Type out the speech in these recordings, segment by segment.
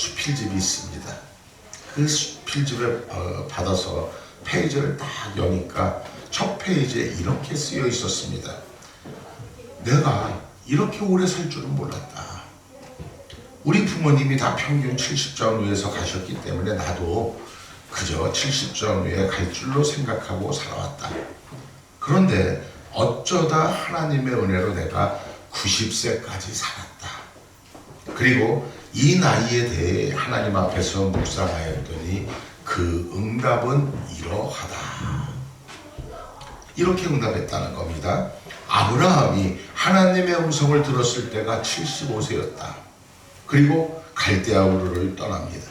수필집이 있습니다. 그 수필집을 어, 받아서 페이지를 딱 여니까 첫 페이지에 이렇게 쓰여 있었습니다. 내가 이렇게 오래 살 줄은 몰랐다. 우리 부모님이 다 평균 70점 위에서 가셨기 때문에 나도 그저 70점 위에 갈 줄로 생각하고 살아왔다. 그런데 어쩌다 하나님의 은혜로 내가 90세까지 살았다. 그리고 이 나이에 대해 하나님 앞에서 묵상하였더니 그 응답은 이러하다. 이렇게 응답했다는 겁니다. 아브라함이 하나님의 음성을 들었을 때가 75세였다. 그리고 갈대아 우르를 떠납니다.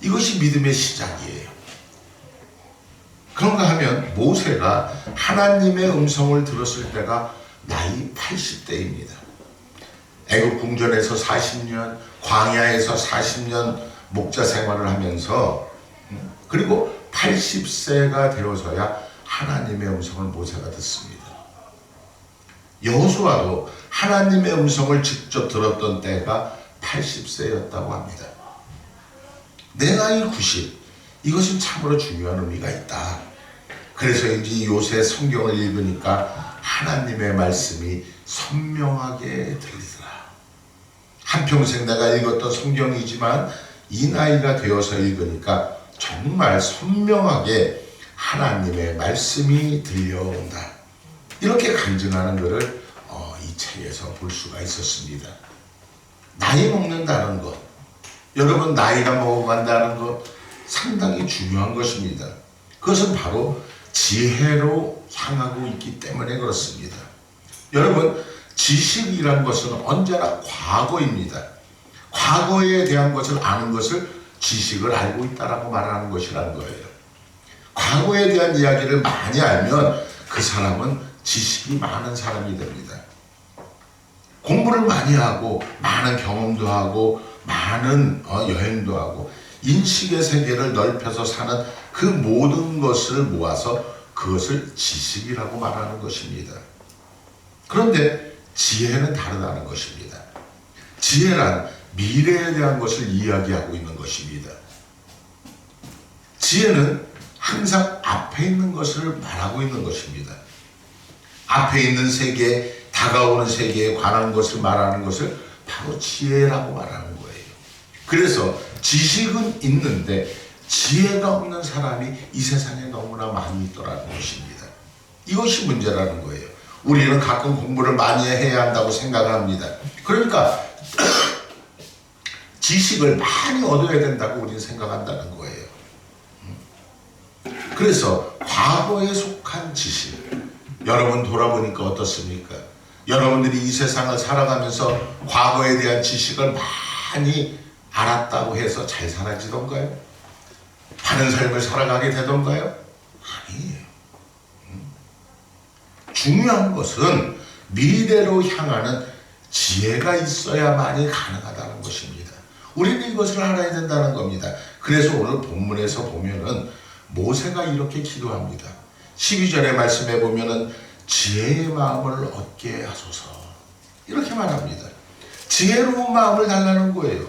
이것이 믿음의 시작이에요. 그런가 하면 모세가 하나님의 음성을 들었을 때가 나이 80대입니다. 애굽 궁전에서 40년, 광야에서 40년 목자 생활을 하면서 음, 그리고 80세가 되어서야 하나님의 음성을 모세가 듣습니다. 여호수아도 하나님의 음성을 직접 들었던 때가 80세였다고 합니다. 내 나이 90 이것은 참으로 중요한 의미가 있다. 그래서인지 요새 성경을 읽으니까 하나님의 말씀이 선명하게 들리더라. 한평생 내가 읽었던 성경이지만 이 나이가 되어서 읽으니까 정말 선명하게 하나님의 말씀이 들려온다. 이렇게 간증하는 것을 어, 이 책에서 볼 수가 있었습니다. 나이 먹는다는 것, 여러분 나이가 먹어간다는 것 상당히 중요한 것입니다. 그것은 바로 지혜로 향하고 있기 때문에 그렇습니다. 여러분 지식이란 것은 언제나 과거입니다. 과거에 대한 것을 아는 것을 지식을 알고 있다라고 말하는 것이라는 거예요. 과거에 대한 이야기를 많이 알면 그 사람은 지식이 많은 사람이 됩니다. 공부를 많이 하고 많은 경험도 하고 많은 어, 여행도 하고 인식의 세계를 넓혀서 사는 그 모든 것을 모아서 그것을 지식이라고 말하는 것입니다. 그런데 지혜는 다르다는 것입니다. 지혜란 미래에 대한 것을 이야기하고 있는 것입니다. 지혜는 항상 앞에 있는 것을 말하고 있는 것입니다. 앞에 있는 세계, 다가오는 세계에 관한 것을 말하는 것을 바로 지혜라고 말하는 거예요. 그래서 지식은 있는데 지혜가 없는 사람이 이 세상에 너무나 많이 있더라는 것입니다. 이것이 문제라는 거예요. 우리는 가끔 공부를 많이 해야 한다고 생각합니다. 그러니까 지식을 많이 얻어야 된다고 우리는 생각한다는 거예요. 그래서 과거에 속한 지식, 여러분 돌아보니까 어떻습니까? 여러분들이 이 세상을 살아가면서 과거에 대한 지식을 많이 알았다고 해서 잘 살아지던가요? 바른 삶을 살아가게 되던가요? 아니에요. 음. 중요한 것은 미래로 향하는 지혜가 있어야만이 가능하다는 것입니다. 우리는 이것을 알아야 된다는 겁니다. 그래서 오늘 본문에서 보면은 모세가 이렇게 기도합니다. 12절의 말씀에 보면은 지혜의 마음을 얻게 하소서. 이렇게 말합니다. 지혜로운 마음을 달라는 거예요.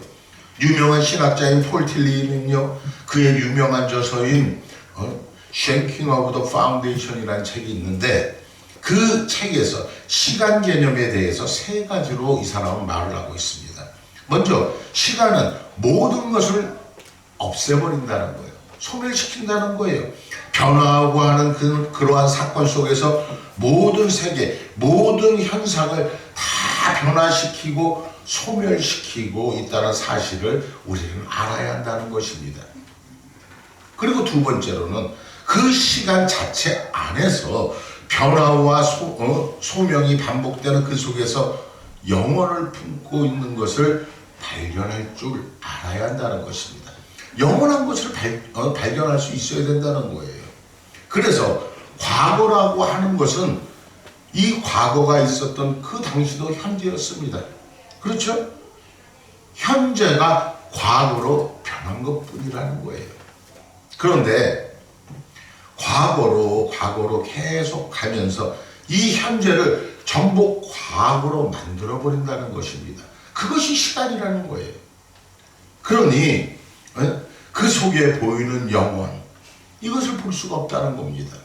유명한 신학자인 폴틸리는요, 그의 유명한 저서인 어, Shanking of the Foundation이라는 책이 있는데 그 책에서 시간 개념에 대해서 세 가지로 이 사람은 말을 하고 있습니다. 먼저 시간은 모든 것을 없애버린다는 거예요. 소멸시킨다는 거예요. 변화하고 하는 그, 그러한 사건 속에서 모든 세계, 모든 현상을 다 변화시키고 소멸시키고 있다는 사실을 우리는 알아야 한다는 것입니다. 그리고 두 번째로는 그 시간 자체 안에서 변화와 소, 어, 소명이 반복되는 그 속에서 영혼을 품고 있는 것을 발견할 줄 알아야 한다는 것입니다. 영원한 것을 발, 어, 발견할 수 있어야 된다는 거예요. 그래서 과거라고 하는 것은 이 과거가 있었던 그 당시도 현재였습니다. 그렇죠? 현재가 과거로 변한 것 뿐이라는 거예요. 그런데 과거로, 과거로 계속 가면서 이 현재를 전부 과거로 만들어버린다는 것입니다. 그것이 시간이라는 거예요. 그러니 어? 그 속에 보이는 영원 이것을 볼 수가 없다는 겁니다.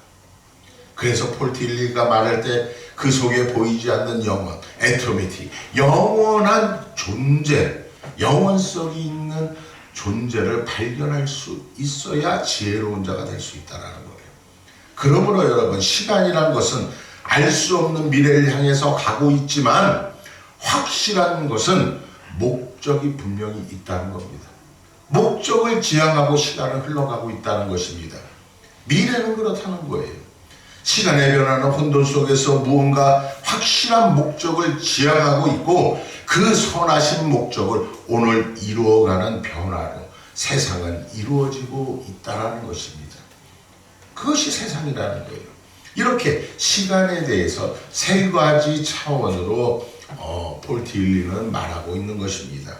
그래서 폴틸리가 말할 때 그 속에 보이지 않는 영원, 에토미티, 영원한 존재, 영원성이 있는 존재를 발견할 수 있어야 지혜로운 자가 될 수 있다는 거예요. 그러므로 여러분 시간이란 것은 알 수 없는 미래를 향해서 가고 있지만 확실한 것은 목적이 분명히 있다는 겁니다. 목적을 지향하고 시간은 흘러가고 있다는 것입니다. 미래는 그렇다는 거예요. 시간의 변화는 혼돈 속에서 무언가 확실한 목적을 지향하고 있고 그 선하신 목적을 오늘 이루어가는 변화로 세상은 이루어지고 있다는 것입니다. 그것이 세상이라는 거예요. 이렇게 시간에 대해서 세 가지 차원으로 어, 폴 딜리는 말하고 있는 것입니다.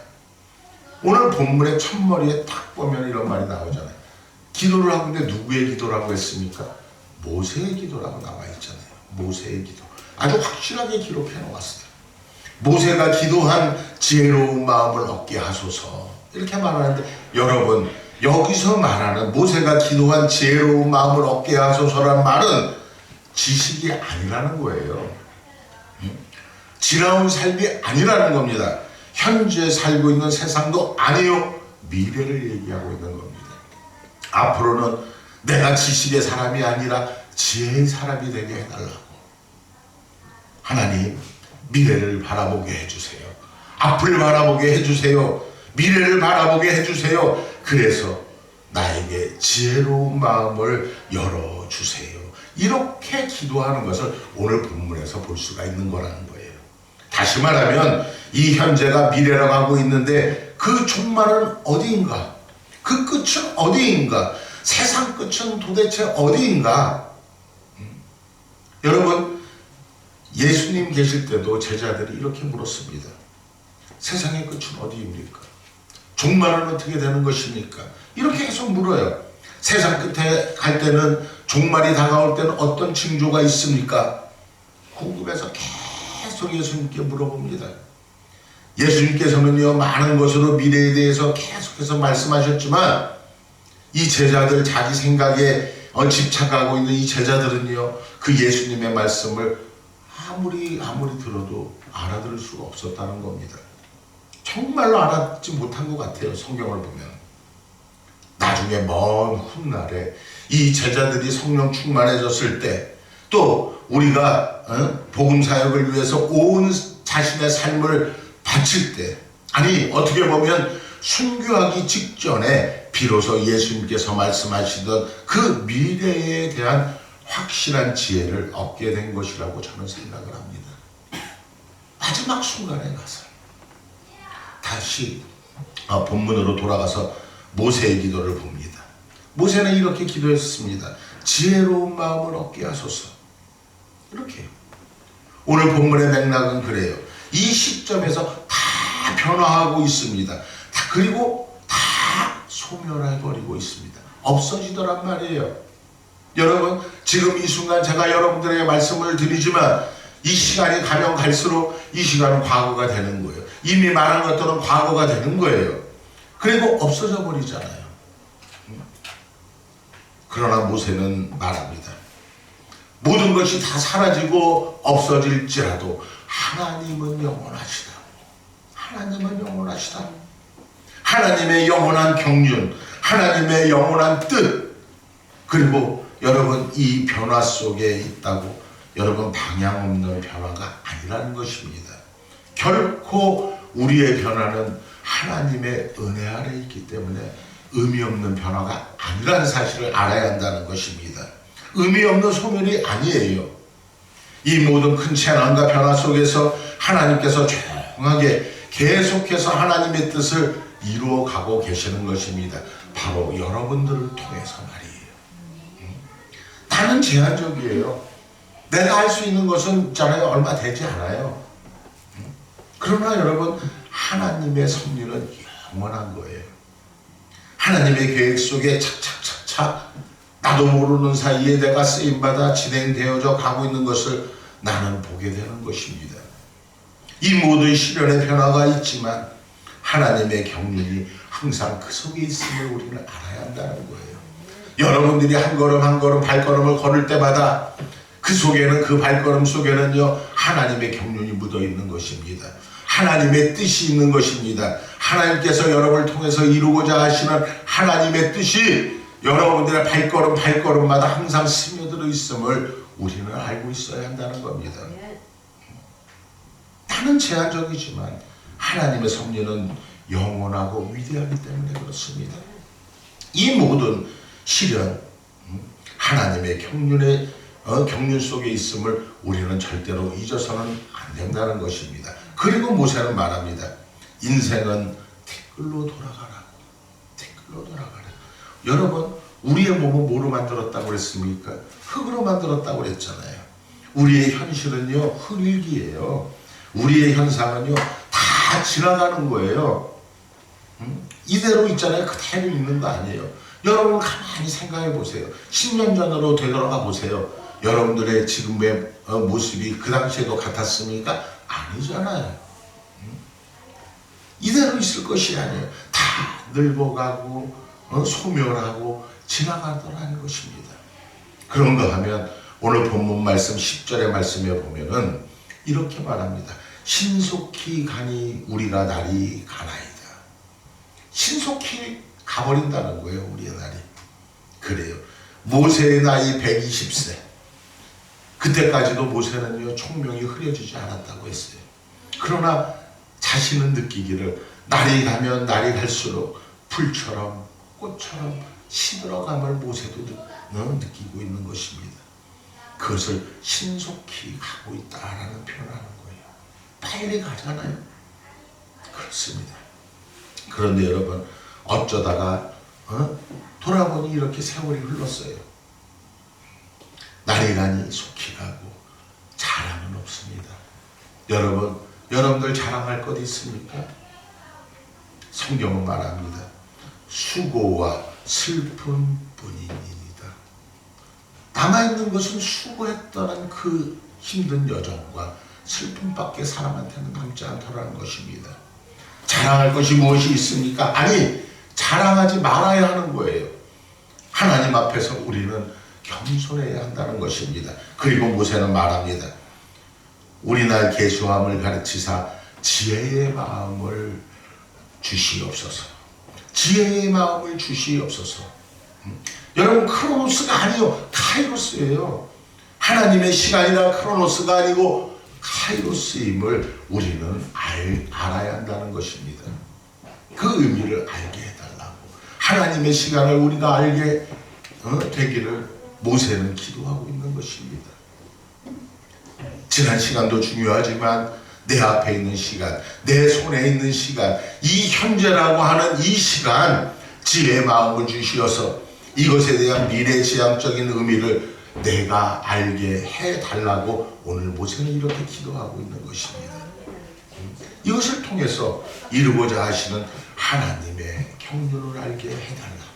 오늘 본문의 첫머리에 딱 보면 이런 말이 나오잖아요. 기도를 하고 있는데 누구의 기도라고 했습니까? 모세의 기도라고 나와 있잖아요. 모세의 기도. 아주 확실하게 기록해 놓았어요. 모세가 기도한 지혜로운 마음을 얻게 하소서. 이렇게 말하는데 여러분 여기서 말하는 모세가 기도한 지혜로운 마음을 얻게 하소서란 말은 지식이 아니라는 거예요. 음? 지나온 삶이 아니라는 겁니다. 현재 살고 있는 세상도 아니요. 미래를 얘기하고 있는 겁니다. 앞으로는 내가 지식의 사람이 아니라 지혜의 사람이 되게 해달라고. 하나님, 미래를 바라보게 해주세요. 앞을 바라보게 해주세요. 미래를 바라보게 해주세요. 그래서 나에게 지혜로운 마음을 열어주세요. 이렇게 기도하는 것을 오늘 본문에서 볼 수가 있는 거라는 거예요. 다시 말하면 이 현재가 미래로 가고 있는데 그 종말은 어디인가? 그 끝은 어디인가? 세상 끝은 도대체 어디인가? 음. 여러분 예수님 계실 때도 제자들이 이렇게 물었습니다. 세상의 끝은 어디입니까? 종말은 어떻게 되는 것입니까? 이렇게 계속 물어요. 세상 끝에 갈 때는 종말이 다가올 때는 어떤 징조가 있습니까? 궁금해서 계속 예수님께 물어봅니다. 예수님께서는요 많은 것으로 미래에 대해서 계속해서 말씀하셨지만 이 제자들 자기 생각에 어, 집착하고 있는 이 제자들은요 그 예수님의 말씀을 아무리 아무리 들어도 알아들을 수가 없었다는 겁니다. 정말로 알아듣지 못한 것 같아요 성경을 보면. 나중에 먼 훗날에 이 제자들이 성령 충만해졌을 때 또 우리가 어? 복음 사역을 위해서 온 자신의 삶을 바칠 때 아니 어떻게 보면 순교하기 직전에 비로소 예수님께서 말씀하시던 그 미래에 대한 확실한 지혜를 얻게 된 것이라고 저는 생각을 합니다. 마지막 순간에 가서 다시 어, 본문으로 돌아가서 모세의 기도를 봅니다. 모세는 이렇게 기도했습니다. 지혜로운 마음을 얻게 하소서. 이렇게. 오늘 본문의 맥락은 그래요. 이 시점에서 다 변화하고 있습니다. 다 그리고 다 소멸해버리고 있습니다. 없어지더란 말이에요. 여러분, 지금 이 순간 제가 여러분들에게 말씀을 드리지만 이 시간이 가면 갈수록 이 시간은 과거가 되는 거예요. 이미 말한 것들은 과거가 되는 거예요. 그리고 없어져 버리잖아요. 그러나 모세는 말합니다. 모든 것이 다 사라지고 없어질지라도 하나님은 영원하시다. 하나님은 영원하시다. 하나님의 영원한 경륜, 하나님의 영원한 뜻, 그리고 여러분 이 변화 속에 있다고 여러분 방향 없는 변화가 아니라는 것입니다. 결코 우리의 변화는 하나님의 은혜 아래 있기 때문에 의미 없는 변화가 아니라는 사실을 알아야 한다는 것입니다. 의미 없는 소멸이 아니에요. 이 모든 큰 재난과 변화 속에서 하나님께서 조용하게 계속해서 하나님의 뜻을 이루어 가고 계시는 것입니다. 바로 여러분들을 통해서 말이에요. 음? 나는 제한적이에요. 내가 할 수 있는 것은 있잖아요. 얼마 되지 않아요. 음? 그러나 여러분, 하나님의 섭리는 영원한 거예요. 하나님의 계획 속에 착착착착 나도 모르는 사이에 내가 쓰임받아 진행되어져 가고 있는 것을 나는 보게 되는 것입니다. 이 모든 시련의 변화가 있지만 하나님의 경륜이 항상 그 속에 있음을 우리는 알아야 한다는 거예요. 여러분들이 한 걸음 한 걸음 발걸음을 걸을 때마다 그 속에는 그 발걸음 속에는요 하나님의 경륜이 묻어 있는 것입니다. 하나님의 뜻이 있는 것입니다. 하나님께서 여러분을 통해서 이루고자 하시는 하나님의 뜻이 여러분들의 발걸음 발걸음마다 항상 스며들어 있음을 우리는 알고 있어야 한다는 겁니다. 나는 제한적이지만 하나님의 섭리는 영원하고 위대하기 때문에 그렇습니다. 이 모든 시련, 음, 하나님의 경륜의 어, 경륜 속에 있음을 우리는 절대로 잊어서는 안 된다는 것입니다. 그리고 모세는 말합니다. 인생은 티끌로 돌아가라고. 티끌로 돌아가라. 여러분, 우리의 몸은 뭐로 만들었다고 그랬습니까? 흙으로 만들었다고 그랬잖아요. 우리의 현실은요, 흙일기예요. 우리의 현상은요, 다 지나가는 거예요. 음? 이대로 있잖아요. 그대로 있는 거 아니에요. 여러분 가만히 생각해 보세요. 10년 전으로 되돌아가 보세요. 여러분들의 지금의 어, 모습이 그 당시에도 같았습니까? 아니잖아요. 음? 이대로 있을 것이 아니에요. 다 늙어가고 어, 소멸하고 지나가더라는 것입니다. 그런가 하면 오늘 본문 말씀 10절의 말씀에 보면은 이렇게 말합니다. 신속히 가니 우리가 날이 가나이다. 신속히 가버린다는 거예요, 우리의 날이. 그래요. 모세의 나이 120세. 그때까지도 모세는요, 총명이 흐려지지 않았다고 했어요. 그러나 자신은 느끼기를 날이 가면 날이 갈수록 풀처럼 꽃처럼 시들어감을 모세도 느, 어, 느끼고 있는 것입니다. 그것을 신속히 가고 있다라는 표현하는. 빨리 가잖아요. 그렇습니다. 그런데 여러분 어쩌다가 어? 돌아보니 이렇게 세월이 흘렀어요. 날이 가니 속히 가고 자랑은 없습니다. 여러분 여러분들 자랑할 것 있습니까? 성경은 말합니다. 수고와 슬픔 뿐이니이다. 남아있는 것은 수고했다는 그 힘든 여정과 슬픔밖에 사람한테는 남지 않더라는 것입니다. 자랑할 것이 무엇이 있습니까? 아니, 자랑하지 말아야 하는 거예요. 하나님 앞에서 우리는 겸손해야 한다는 것입니다. 그리고 모세는 말합니다. 우리날 계수함을 가르치사 지혜의 마음을 주시옵소서. 지혜의 마음을 주시옵소서. 음. 여러분 크로노스가 아니요 카이로스예요. 하나님의 시간이라 크로노스가 아니고 카이로스임을 우리는 알, 알아야 한다는 것입니다. 그 의미를 알게 해달라고 하나님의 시간을 우리가 알게 어, 되기를 모세는 기도하고 있는 것입니다. 지난 시간도 중요하지만 내 앞에 있는 시간, 내 손에 있는 시간, 이 현재라고 하는 이 시간, 지혜의 마음을 주시어서 이것에 대한 미래지향적인 의미를 내가 알게 해달라고 오늘 모세는 이렇게 기도하고 있는 것입니다. 이것을 통해서 이루고자 하시는 하나님의 경륜을 알게 해달라고.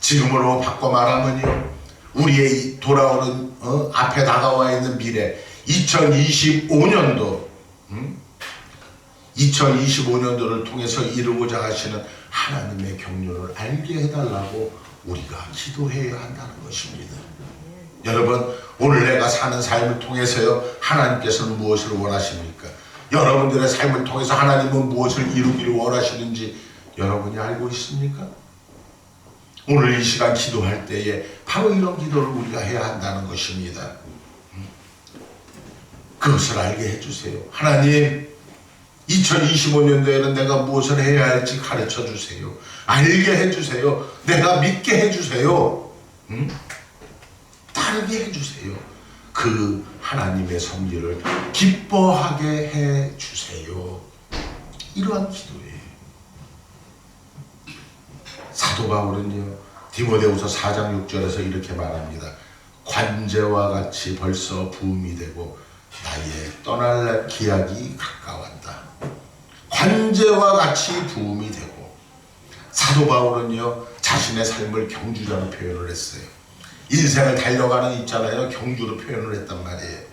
지금으로 바꿔 말하면요, 우리의 돌아오는 어, 앞에 다가와 있는 미래, 2025년도, 음? 2025년도를 통해서 이루고자 하시는 하나님의 경륜을 알게 해달라고 우리가 기도해야 한다는 것입니다. 여러분, 오늘 내가 사는 삶을 통해서요, 하나님께서는 무엇을 원하십니까? 여러분들의 삶을 통해서 하나님은 무엇을 이루기를 원하시는지 여러분이 알고 있습니까? 오늘 이 시간 기도할 때에 바로 이런 기도를 우리가 해야 한다는 것입니다. 그것을 알게 해주세요. 하나님, 2025년도에는 내가 무엇을 해야 할지 가르쳐 주세요. 알게 해주세요. 내가 믿게 해주세요. 응? 따르게 해주세요. 그 하나님의 섭리를 기뻐하게 해주세요. 이러한 기도예요. 사도 바울은요, 디모데후서 4장 6절에서 이렇게 말합니다. 관제와 같이 벌써 부음이 되고 나의 떠날 기약이 가까웠다. 관제와 같이 부음이 되고 사도 바울은요 자신의 삶을 경주라는 표현을 했어요. 인생을 달려가는 있잖아요 경주로 표현을 했단 말이에요.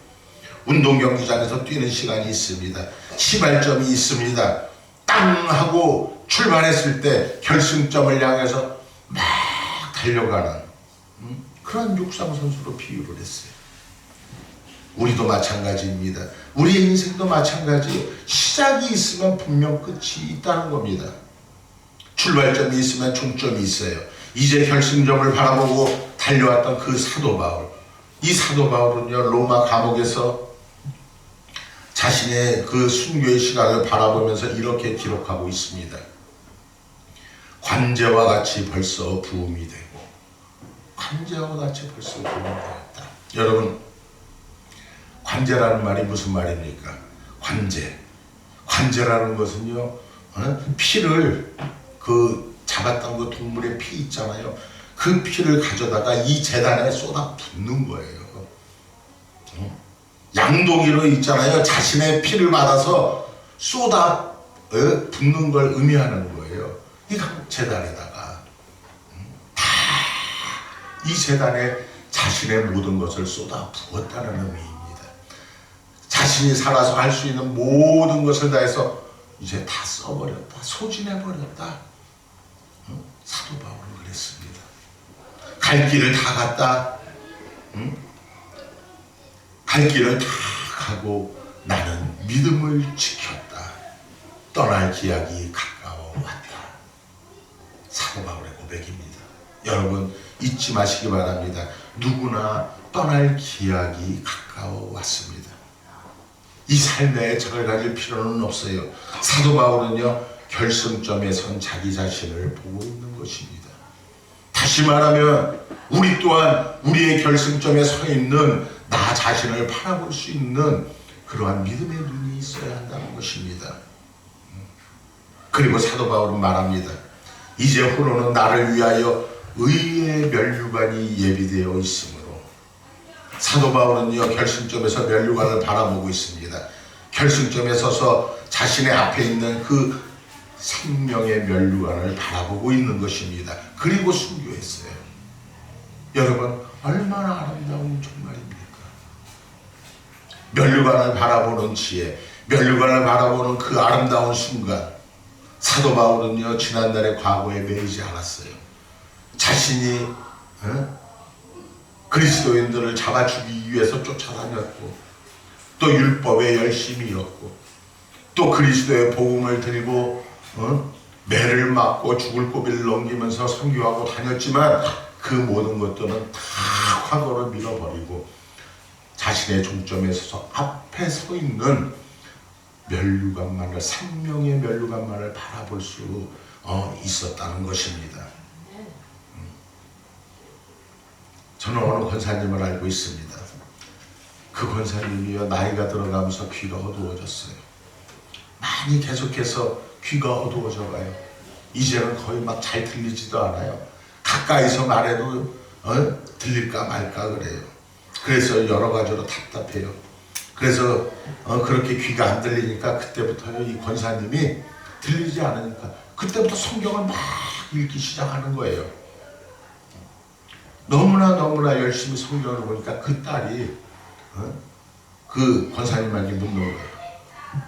운동 경기장에서 뛰는 시간이 있습니다. 시발점이 있습니다. 땅 하고 출발했을 때 결승점을 향해서 막 달려가는 음, 그런 육상 선수로 비유를 했어요. 우리도 마찬가지입니다. 우리의 인생도 마찬가지. 시작이 있으면 분명 끝이 있다는 겁니다. 출발점이 있으면 종점이 있어요. 이제 결승점을 바라보고 달려왔던 그 사도 바울. 이 사도 바울은요, 로마 감옥에서 자신의 그 순교의 시간을 바라보면서 이렇게 기록하고 있습니다. 관제와 같이 벌써 부음이 되고, 관제와 같이 벌써 부음이 되었다. 여러분, 관제라는 말이 무슨 말입니까? 관제. 관제라는 것은요, 어? 피를 그 잡았던 그 동물의 피 있잖아요. 그 피를 가져다가 이 재단에 쏟아 붓는 거예요. 어? 양동이로 있잖아요. 자신의 피를 받아서 쏟아 어? 붓는 걸 의미하는 거예요. 이 재단에다가 다 이 재단에 자신의 모든 것을 쏟아 부었다는 의미입니다. 자신이 살아서 할 수 있는 모든 것을 다해서 이제 다 써버렸다. 소진해버렸다. 응? 사도 바울은 그랬습니다. 갈 길을 다 갔다. 응? 갈 길을 다 가고 나는 믿음을 지켰다. 떠날 기약이 가까워 왔다. 사도 바울의 고백입니다. 여러분 잊지 마시기 바랍니다. 누구나 떠날 기약이 가까워 왔습니다. 이 삶에 적을 가질 필요는 없어요. 사도 바울은요, 결승점에 선 자기 자신을 보고 있는 것입니다. 다시 말하면, 우리 또한 우리의 결승점에 서 있는 나 자신을 바라볼 수 있는 그러한 믿음의 눈이 있어야 한다는 것입니다. 그리고 사도 바울은 말합니다. 이제 후로는 나를 위하여 의의 면류관이 예비되어 있으므로 사도 바울은요 결승점에서 면류관을 바라보고 있습니다. 결승점에 서서 자신의 앞에 있는 그 생명의 면류관을 바라보고 있는 것입니다. 그리고 순교했어요. 여러분 얼마나 아름다운 정말입니까? 면류관을 바라보는 지혜, 면류관을 바라보는 그 아름다운 순간 사도 바울은요 지난달에 과거에 매이지 않았어요. 자신이 어? 그리스도인들을 잡아 주기 위해서 쫓아다녔고 또 율법에 열심이었고 또 그리스도의 복음을 들고 어? 매를 맞고 죽을 고비를 넘기면서 선교하고 다녔지만 그 모든 것들은 다 과거로 밀어버리고 자신의 종점에 서서 앞에 서 있는 멸류관만을 생명의 멸류관만을 바라볼 수 어, 있었다는 것입니다. 저는 어느 권사님을 알고 있습니다. 그 권사님이요 나이가 들어가면서 귀가 어두워졌어요. 많이 계속해서 귀가 어두워져 가요. 이제는 거의 막 잘 들리지도 않아요. 가까이서 말해도 어? 들릴까 말까 그래요. 그래서 여러 가지로 답답해요. 그래서 어, 그렇게 귀가 안 들리니까 그때부터요 이 권사님이 들리지 않으니까 그때부터 성경을 막 읽기 시작하는 거예요. 너무나 너무나 열심히 성경을 보니까 그 딸이 어? 그 권사님한테 묻는 거예요.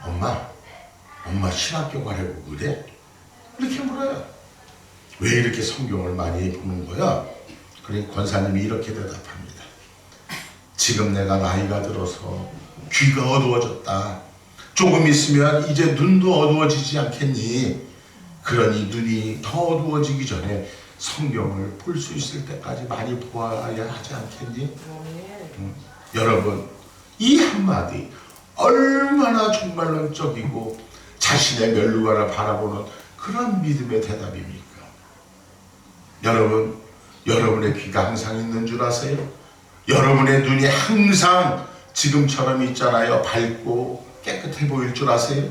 엄마, 엄마 신학교 가려고 그래? 이렇게 물어요. 왜 이렇게 성경을 많이 보는 거야? 그러니 권사님이 이렇게 대답합니다. 지금 내가 나이가 들어서 귀가 어두워졌다. 조금 있으면 이제 눈도 어두워지지 않겠니? 그러니 눈이 더 어두워지기 전에 성경을 볼 수 있을 때까지 많이 보아야 하지 않겠니? 음, 여러분 이 한마디 얼마나 정말론적이고 자신의 멸류관을 바라보는 그런 믿음의 대답입니까? 여러분 여러분의 귀가 항상 있는 줄 아세요? 여러분의 눈이 항상 지금처럼 있잖아요. 밝고 깨끗해 보일 줄 아세요?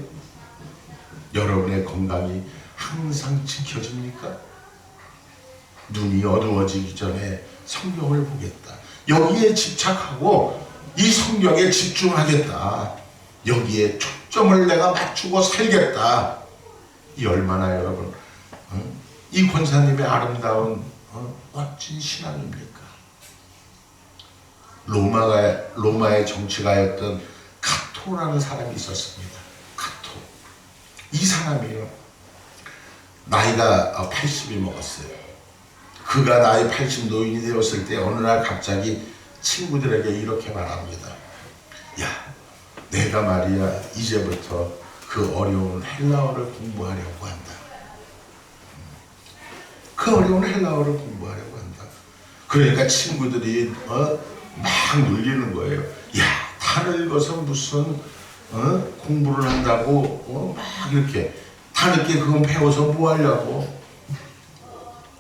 여러분의 건강이 항상 지켜집니까? 눈이 어두워지기 전에 성경을 보겠다. 여기에 집착하고 이 성경에 집중하겠다. 여기에 초점을 내가 맞추고 살겠다. 이 얼마나 여러분 어? 이 권사님의 아름다운 어? 멋진 신앙입니까? 로마가 로마의 정치가였던 카토라는 사람이 있었습니다. 카토. 이 사람이요. 나이가 80이 먹었어요. 그가 나이 80 노인이 되었을 때 어느 날 갑자기 친구들에게 이렇게 말합니다. 야, 내가 말이야 이제부터 그 어려운 헬라어를 공부하려고 한다. 그 어려운 헬라어를 공부하려고 한다. 그러니까 친구들이 어, 막 놀리는 거예요. 야, 다 늙어서 무슨 어? 공부를 한다고 어? 막 이렇게 다 늦게 그건 배워서 뭐 하려고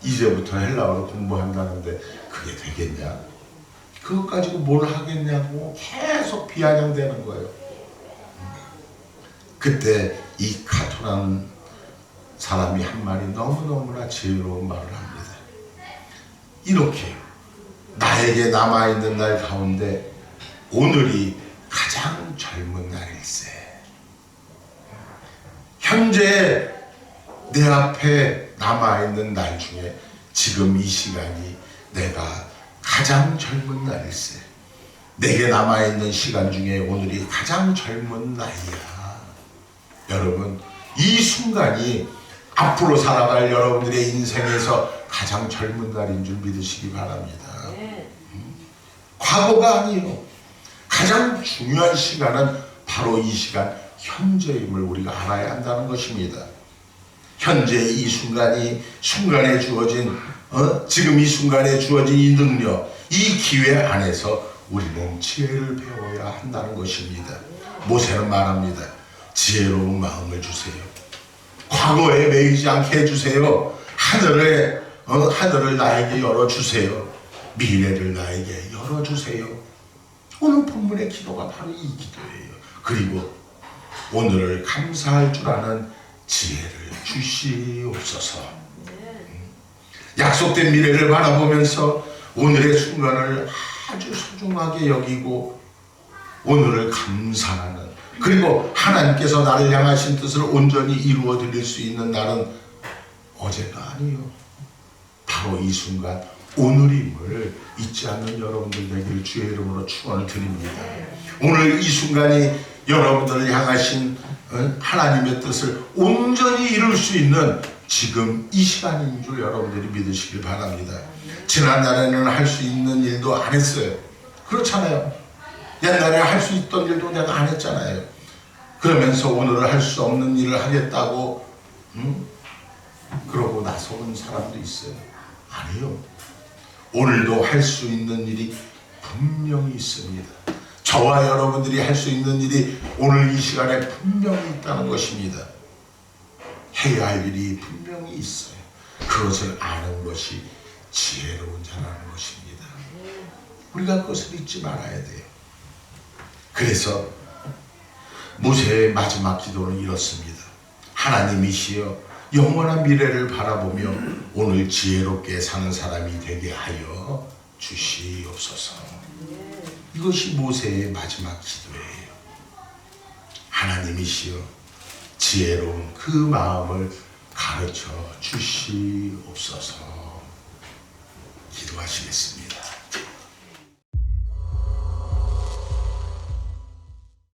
이제부터 헬라어를 공부한다는데 그게 되겠냐? 그것 가지고 뭘 하겠냐고 계속 비아냥대는 거예요. 그때 이 카토라는 사람이 한 말이 너무너무나 지혜로운 말을 합니다. 이렇게 나에게 남아있는 날 가운데 오늘이 가장 젊은 날일세. 현재 내 앞에 남아있는 날 중에 지금 이 시간이 내가 가장 젊은 날일세. 내게 남아있는 시간 중에 오늘이 가장 젊은 나이야. 여러분, 이 순간이 앞으로 살아갈 여러분들의 인생에서 가장 젊은 날인 줄 믿으시기 바랍니다. 과거가 아니에요. 가장 중요한 시간은 바로 이 시간, 현재임을 우리가 알아야 한다는 것입니다. 현재 이 순간이 순간에 주어진 어? 지금 이 순간에 주어진 이 능력, 이 기회 안에서 우리는 지혜를 배워야 한다는 것입니다. 모세는 말합니다. 지혜로운 마음을 주세요. 과거에 매이지 않게 해주세요. 하늘에 어, 하늘을 나에게 열어 주세요. 미래를 나에게 열어 주세요. 오늘 본문의 기도가 바로 이 기도예요. 그리고 오늘을 감사할 줄 아는 지혜를 주시옵소서. 음. 약속된 미래를 바라보면서 오늘의 순간을 아주 소중하게 여기고 오늘을 감사하는 그리고 하나님께서 나를 향하신 뜻을 온전히 이루어 드릴 수 있는 날은 어제가 아니요. 바로 이 순간 오늘임을 잊지 않는 여러분들 되기를 주의 이름으로 축원을 드립니다. 오늘 이 순간이 여러분들을 향하신 어, 하나님의 뜻을 온전히 이룰 수 있는 지금 이 시간인 줄 여러분들이 믿으시길 바랍니다. 지난날에는 할 수 있는 일도 안 했어요. 그렇잖아요. 옛날에 할 수 있던 일도 내가 안 했잖아요. 그러면서 오늘은 할 수 없는 일을 하겠다고 음? 그러고 나서는 사람도 있어요. 아니요. 오늘도 할 수 있는 일이 분명히 있습니다. 저와 여러분들이 할 수 있는 일이 오늘 이 시간에 분명히 있다는 것입니다. 해야 할 일이 분명히 있어요. 그것을 아는 것이 지혜로운 자라는 것입니다. 우리가 그것을 잊지 말아야 돼요. 그래서 모세의 마지막 기도는 이렇습니다. 하나님이시여 영원한 미래를 바라보며 오늘 지혜롭게 사는 사람이 되게 하여 주시옵소서. 이것이 모세의 마지막 기도예요. 하나님이시여 지혜로운 그 마음을 가르쳐 주시옵소서. 기도하시겠습니다.